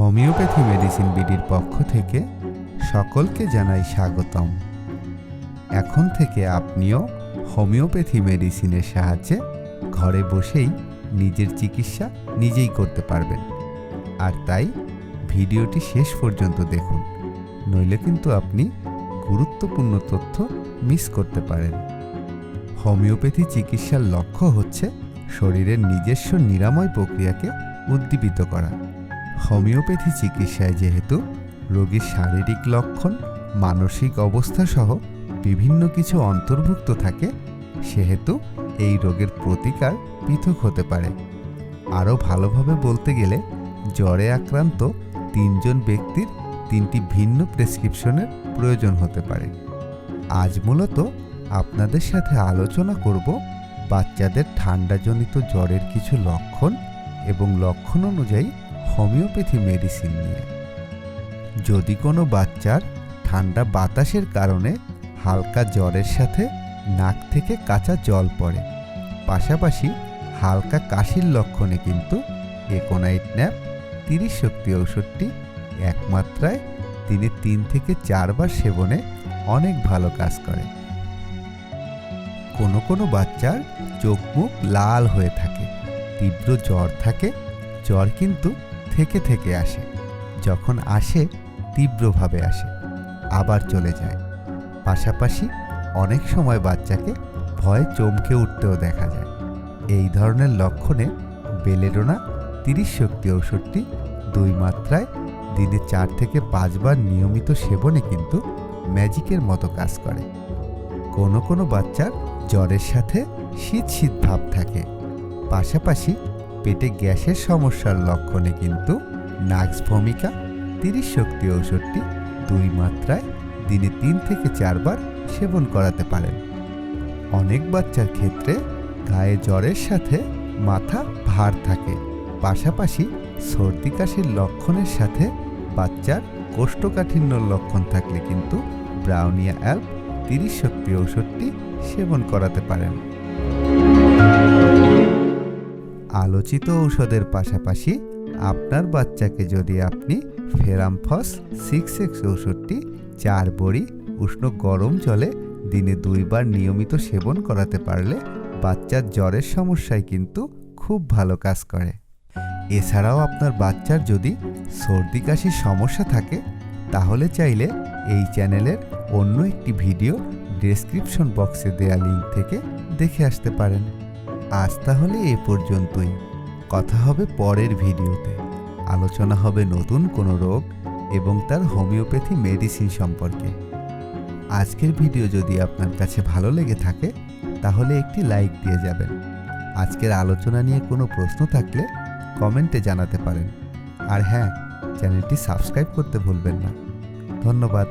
Homeopathy medicine বিডির পক্ষ থেকে সকলকে জানাই স্বাগতম। এখন থেকে আপনিও হোমিওপ্যাথি মেডিসিনের সাহায্যে ঘরে বসেই নিজের চিকিৎসা নিজেই করতে পারবেন। আর তাই ভিডিওটি শেষ পর্যন্ত দেখুন, নইলে কিন্তু আপনি গুরুত্বপূর্ণ তথ্য মিস করতে পারেন। হোমিওপ্যাথি চিকিৎসার লক্ষ্য হচ্ছে শরীরের নিজস্ব নিরাময় প্রক্রিয়াকে উদ্দীপিত করা। হোমিওপ্যাথি চিকিৎসায় যেহেতু রোগীর শারীরিক লক্ষণ, মানসিক অবস্থা সহ বিভিন্ন কিছু অন্তর্ভুক্ত থাকে, সেহেতু এই রোগের প্রতিকার পৃথক হতে পারে। আরও ভালোভাবে বলতে গেলে, জ্বরে আক্রান্ত তিনজন ব্যক্তির তিনটি ভিন্ন প্রেসক্রিপশনের প্রয়োজন হতে পারে। আজ মূলত আপনাদের সাথে আলোচনা করব বাচ্চাদের ঠান্ডাজনিত জ্বরের কিছু লক্ষণ এবং লক্ষণ অনুযায়ী হোমিওপ্যাথি মেডিসিন নিয়ে। যদি কোনো বাচ্চার ঠান্ডা বাতাসের কারণে হালকা জ্বরের সাথে নাক থেকে কাঁচা জল পড়ে, পাশাপাশি হালকা কাশির লক্ষণে কিন্তু একোনাইট ন্যাপ তিরিশ শক্তি ঔষধটি একমাত্রায় দিনে তিন থেকে চারবার সেবনে অনেক ভালো কাজ করে। কোনো কোনো বাচ্চার চোখ মুখ লাল হয়ে থাকে, তীব্র জ্বর থাকে, জ্বর কিন্তু থেকে থেকে আসে। যখন আসে, তীব্রভাবে আসে, আবার চলে যায়। পাশাপাশি অনেক সময় বাচ্চাকে ভয়ে চমকে উঠতেও দেখা যায়। এই ধরনের লক্ষণে বেলেডোনা তিরিশ শক্তি ঔষধটি দুই মাত্রায় দিনে চার থেকে পাঁচবার নিয়মিত সেবনে কিন্তু ম্যাজিকের মতো কাজ করে। কোনো কোনো বাচ্চার জ্বরের সাথে শীত শীত ভাব থাকে। পাশাপাশি পেটে গ্যাসের সমস্যার লক্ষণে কিন্তু নাক্স ভূমিকা তিরিশ শক্তি ঔষধটি দুই মাত্রায় দিনে তিন থেকে চারবার সেবন করাতে পারেন। অনেক বাচ্চার ক্ষেত্রে গায়ে জ্বরের সাথে মাথা ভার থাকে। পাশাপাশি সর্দি কাশির লক্ষণের সাথে বাচ্চার কোষ্ঠকাঠিন্যর লক্ষণ থাকলে কিন্তু ব্রাউনিয়া অ্যাল্প তিরিশ শক্তি ঔষধটি সেবন করাতে পারেন। আলোচিত ঔষধের পাশাপাশি আপনার বাচ্চাকে যদি আপনি ফেরামফস সিক্স এক্স ঔষধটি চার বড়ি উষ্ণ গরম জলে দিনে দুইবার নিয়মিত সেবন করাতে পারলে বাচ্চার জ্বরের সমস্যায় কিন্তু খুব ভালো কাজ করে। এছাড়াও আপনার বাচ্চার যদি সর্দি কাশির সমস্যা থাকে, তাহলে চাইলে এই চ্যানেলের অন্য একটি ভিডিও ডেসক্রিপশন বক্সে দেয়া লিঙ্ক থেকে দেখে আসতে পারেন। আজ তাহলে এ পর্যন্তই। কথা হবে পরের ভিডিওতে। আলোচনা হবে নতুন কোনো রোগ এবং তার হোমিওপ্যাথি মেডিসিন সম্পর্কে। আজকের ভিডিও যদি আপনার কাছে ভালো লেগে থাকে, তাহলে একটি লাইক দিয়ে যাবেন। আজকের আলোচনা নিয়ে কোনো প্রশ্ন থাকলে কমেন্টে জানাতে পারেন। আর হ্যাঁ চ্যানেলটি সাবস্ক্রাইব করতে ভুলবেন না। ধন্যবাদ।